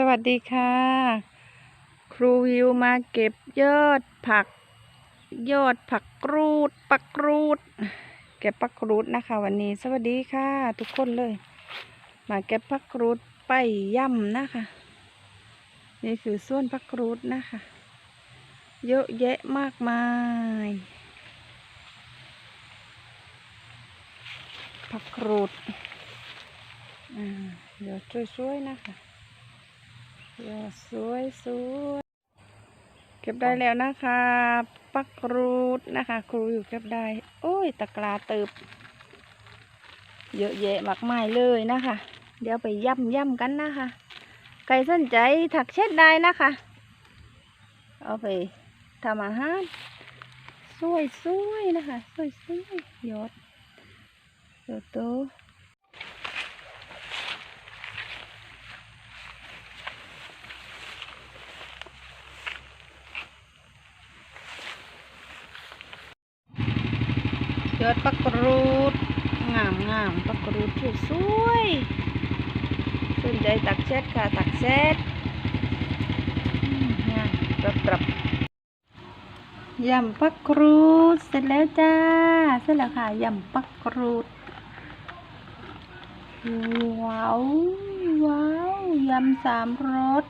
สวัสดีค่ะ ครูวิวมาเก็บยอดผัก ยอดผักกรูดปักกรูด เก็บปักกรูดนะคะ วันนี้สวัสดีค่ะ ทุกคนเลย มาเก็บผักกรูดไปย่ำนะคะ นี่คือส่วนผักกรูดนะคะ เยอะแยะมากมายผักกรูดอ่าเดี๋ยวช่วยๆนะคะ สวยสวยเก็บได้แล้วนะคะ ปักรูดนะคะ ครูอยู่เก็บได้ โอ้ย ตะกราเติบ เยอะแยะมากมายเลยนะคะ เดี๋ยวไปย่ำย่ำกันนะคะใครสนใจถักเช็ดได้นะคะ เอาไปทำอาหารสวยสวยนะคะ สวยสวยยอดโตๆ ยอดปักรูด งามงามปักรูดสวยสวยสนใจตักเช็ดค่ะ ตักเช็ดงามปรับปรับยำปักรูด เสร็จแล้วจ้า เสร็จแล้วค่ะยำปักรูด ว้าว ว้าวยำสามรส